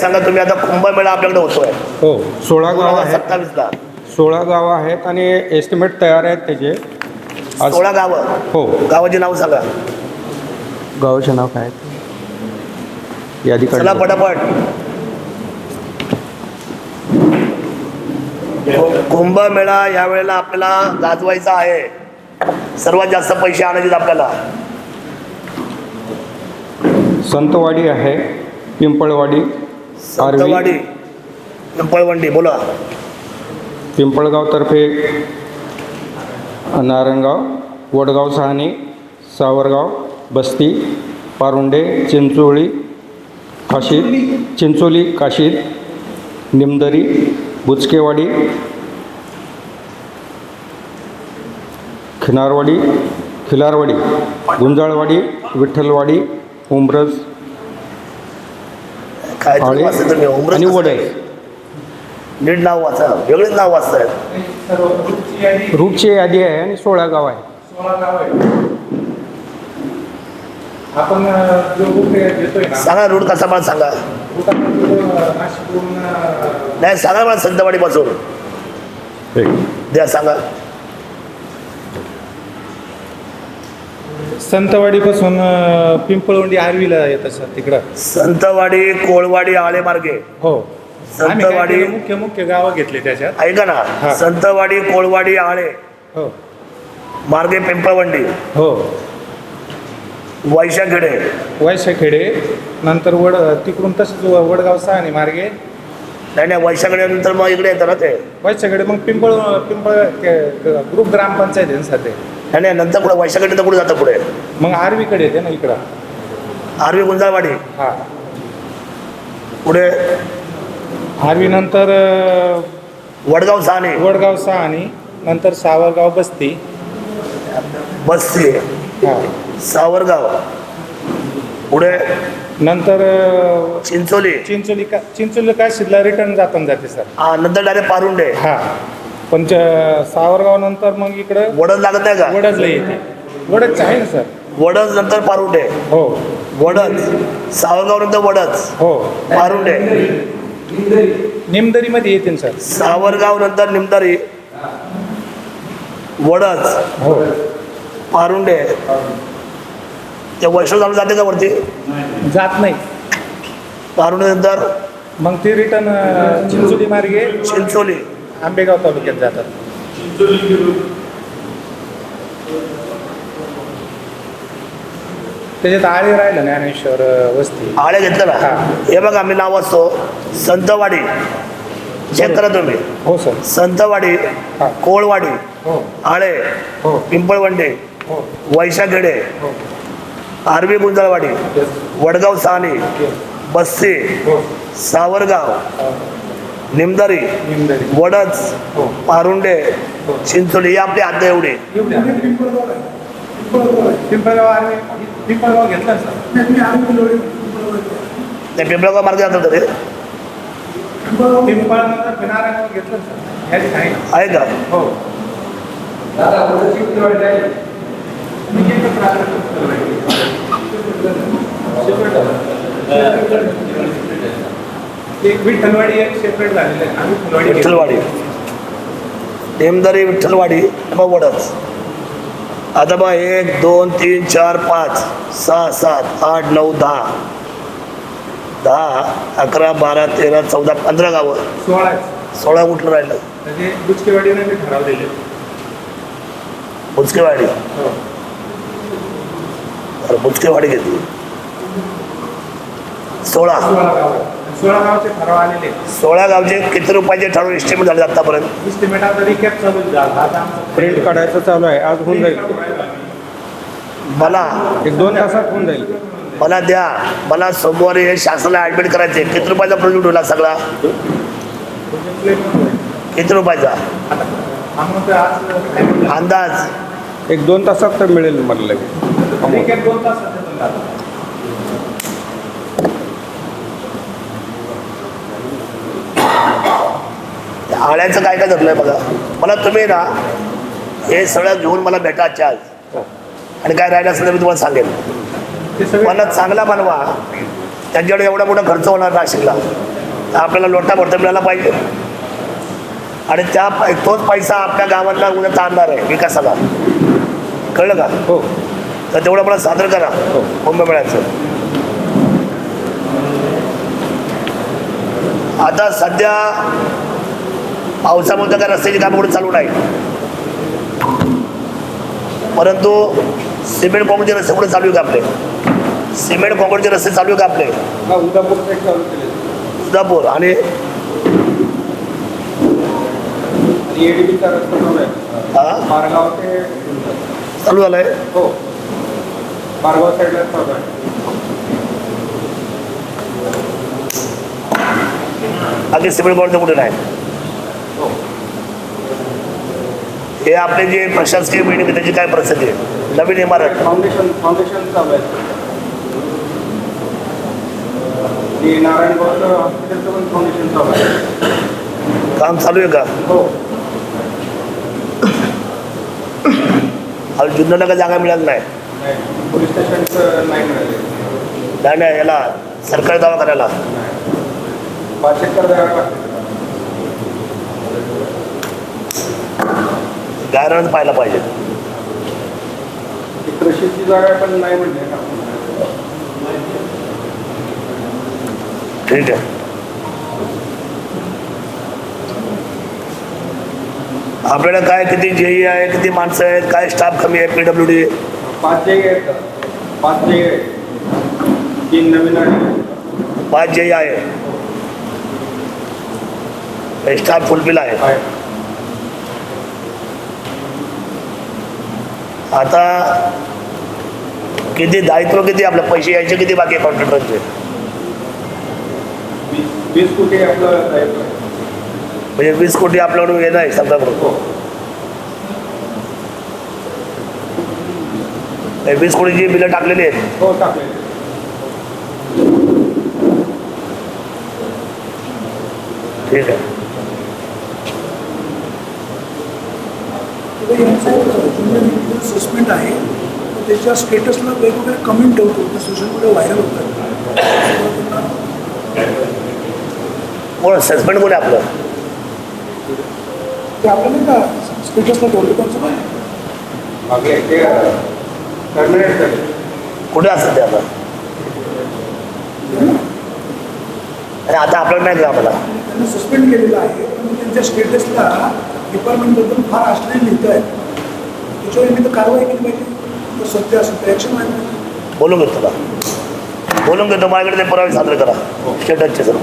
सांगा तुम्ही आता कुंभमेळा आपल्याकडे होतोय. हो सोळा गाव आहेत. सत्तावीस ला सोळा गावं आहेत आणि एस्टिमेट तयार आहेत त्याचे. आज सोळा गावं? हो. गावाची नाव सांगा. गावाचे नाव काय? यादी चला काढली पटापट. कु- कुंभमेळा या वेळेला आपल्याला गाजवायचा आहे. सर्वात जास्त पैसे आणायचे आहेत आपल्याला. संतवाडी आहे पिंपळवाडी. आर्वी. संतवाडी. पिंपळवंडी बोला. पिंपळगावतर्फे नारायणगाव वडगाव सहाणी सावरगाव बस्ती पारुंडे चिंचोळी काशीद चिंचोली काशीद निमदरी बुचकेवाडी खिनारवाडी खिलारवाडी गुंजाळवाडी विठ्ठलवाडी उमरज काय तरी आळे वाचता तुम्ही उमरस आणि काय? नीट नाव वाचा वेगळेच नाव वाचतायत रूटची यादी आहे आणि सोळा गाव आहे. सोळा गाव आहे. आपण सांगा रूट कसा मला सांगा. नाही सांगा मला संतवाडी पासून द्या सांगा. संतवाडीपासून अ, पिंपळवंडी आर्वीला येतं सर तिकडं. संतवाडी कोळवाडी आळे मार्गे हो. आम्ही काय संतवाडी केलं, मुख्य मुख्य गावं घेतली त्याच्यात. ऐका ना. हा. संतवाडी कोळवाडी आळे. हो. मार्गे पिंपळवंडी. हो. वैशाखेडे. वैशाखेडे नंतर वड तिकडून तसंच व- वडगाव सहाणे मार्गे. नाही नाही वैशाखेडे नंतर मग इकडे येतं ना ते. वैशाखेडे मग पिंपळ पिंपळ ग्रुप ग्रामपंचायत आहे ना ते नाही नाही नंतर पुढे वैशाखेडे तर पुढे जातं पुढे. मग आर्वीकडे येते ना इकडं. आरवी गुंजाळवाडी. हा. पुढे आर्वी नंतर अ, वडगाव सहाणे वडगाव सहाणे नंतर सावरगाव बस्ती. बस्ती. हा. सावरगाव. पुढे नंतर अ, चिंचोली. चिंचोली का चिंचोली काशीदला रिटर्न जाताना जाते सर? हा नंतर डायरेक्ट पारुंडे. हा. पण सावरगाव नंतर मग इकडं वडद लागत नाही का? वडदला येते. वडदच आहे ना सर? वडद नंतर पारुंडे हो. वडद. सावरगाव नंतर वडच हो. पारुंडे निमदरीमध्ये येते ना सर. सावरगाव नंतर निमदारी. वडच हो. पारुंडे ते वैष्णव चालू जाते का वरती? जात नाही. पारुंडे नंतर मग ते रिटर्न चिंचोली मार्गे. चिंचोली. आंबेगाव तालुक्यात जातात. त्याच्यात आळे राहिलं ज्ञानेश्वर वस्ती. आळे घेतलं ना? हा. हे बघा मी नाव वाचतो. संतवाडी. चेक करा तुम्ही हो सर. संतवाडी हा. कोळवाडी हो. आळे हो. पिंपळवंडे हो. वैशाखेडे हो. आरवी गुंजाळवाडी वडगाव सहाणी बस्ती हो. सावरगाव. निमदारी निमदरी. वडच हो. पारुंडे चिंचोली ही आपली हद्द एवढी. पिंपळगाव मार्ग जातात ठिकाणी आहे का? हो. एक विठ्ठलवाडी एक सेपरेट झालेलं आहे आम्ही फुलवाडी घेतली. विठ्ठलवाडी. नेमदारी विठ्ठलवाडी मग वडच आता मग एक दोन तीन चार पाच सहा सात आठ नऊ दहा. दहा अकरा बारा तेरा चौदा पंधरा गावं. सोळा सोळा कुठलं राहिलं? म्हणजे दुचकेवाडीने मी ठरवलेले बुचकेवाडी. हो. बरं, बुचकेवाडी घेतली. सोळा. सोळा गाव. सोळा गावचे ठराव आलेले सोळा गावचे किती रुपयाचे ठरवून एस्टिमेट झाले आतापर्यंत? इस्टिमेट आता रिकॅप चालू झाला आता आमचं प्रिंट काढायचं चालू आहे. आज होऊन जाईल. मला एक दोन तासात होऊन जाईल. मला द्या. मला सोमवारी हे शासनाला ऍडमिट करायचे. किती रुपयाचा प्रोजेक्ट होईल सगळा? किती रुपयाचा? अंदाज. एक दोन तासात तर मिळेल मला लगेच आळ्याचं काय काय धरलंय बघा. मला तुम्ही ना हे सगळं घेऊन मला भेटा आज. आणि काय राहिलं असेल तर मी तुम्हाला सांगेन. मला चांगला बनवा. त्यांच्याकडे एवढा मोठा खर्च होणार नाशिकला. आपल्याला लोटा भरता मिळाला पाहिजे. आणि त्या तोच पैसा आपल्या गावांना उद्या ताणणार आहे विकासाला. कळलं का? हो. तर तेवढं मला सादर करा. हो. कुंभमेळ्याचं आता सध्या पावसामुळे काय रस्त्याची कामं कुठे चालू नाही परंतु सिमेंट कॉंक्रीटचे रस्ते कुठे चालू आहे का आपले? सिमेंट कॉंक्रीटचे रस्ते चालू आहे का आपले? उदापूर आणि चालू झालंय? हो. मारगाव साईडला चालू आहे. बाकी सिमेंट कॉंक्रीटचं कुठे नाही हो हे आपले जे प्रशासकीय बिल्डिंग त्याची काय परिस्थिती आहे? नवीन इमारत. फाउंडेशन फाउंडेशन चालू आहे. नारायणगावचं हॉस्पिटलचं पण फाउंडेशन चालू आहे. काम चालू आहे का? हो. अजून जुन्नरला काय जागा मिळाली नाही. नाही पोलीस स्टेशनचं नाही मिळाले. नाही नाही याला सरकारी पाच एकर जागा लागते गायरानच पाहायला पाहिजे. ती कृषीची जागा पण नाही ठीक आहे. आपल्याला काय किती जेई आहे किती माणसं आहेत काय स्टाफ कमी आहे पीडब्ल्यू डी पाच आहेत. का? पाच आहेत. तीन नवीन पाच जेई आहे. स्टाफ फुलफिल आहे. आता किती दायित्व किती आपलं पैसे यायचे किती बाकी आहे आहे. म्हणजे वीस कोटी आपल्याकडून येणं आहे समजाकडून हो. हे वीस कोटीची बिलं टाकलेली आहेत. आहे सस्पेंड आहे. तर त्याच्या स्टेटसला वेगवेगळे कमेंट ठेवतो. ते सोशल मीडिया व्हायरल होतात. कोण? सस्पेंड कोण आपलं? ते आपलं नाही का? स्टेटसला ठेवतो त्यांचं काय कुठे असतं ते आता? आणि आता आपल्याला नाही आम्हाला. त्यांना सस्पेंड केलेलं आहे. पण त्यांच्या स्टेटसला डिपार्टमेंटबद्दल फार आश्चर्य लिहित आहेत त्याच्यावर यांनी तर कारवाई केली पाहिजे. तर सत्य असं ॲक्शन व्हायला पाहिजे बोलून घेतो तुला बोलून घेतो माझ्याकडे ते पुरावे सादर करा. स्टेटसचे सर्व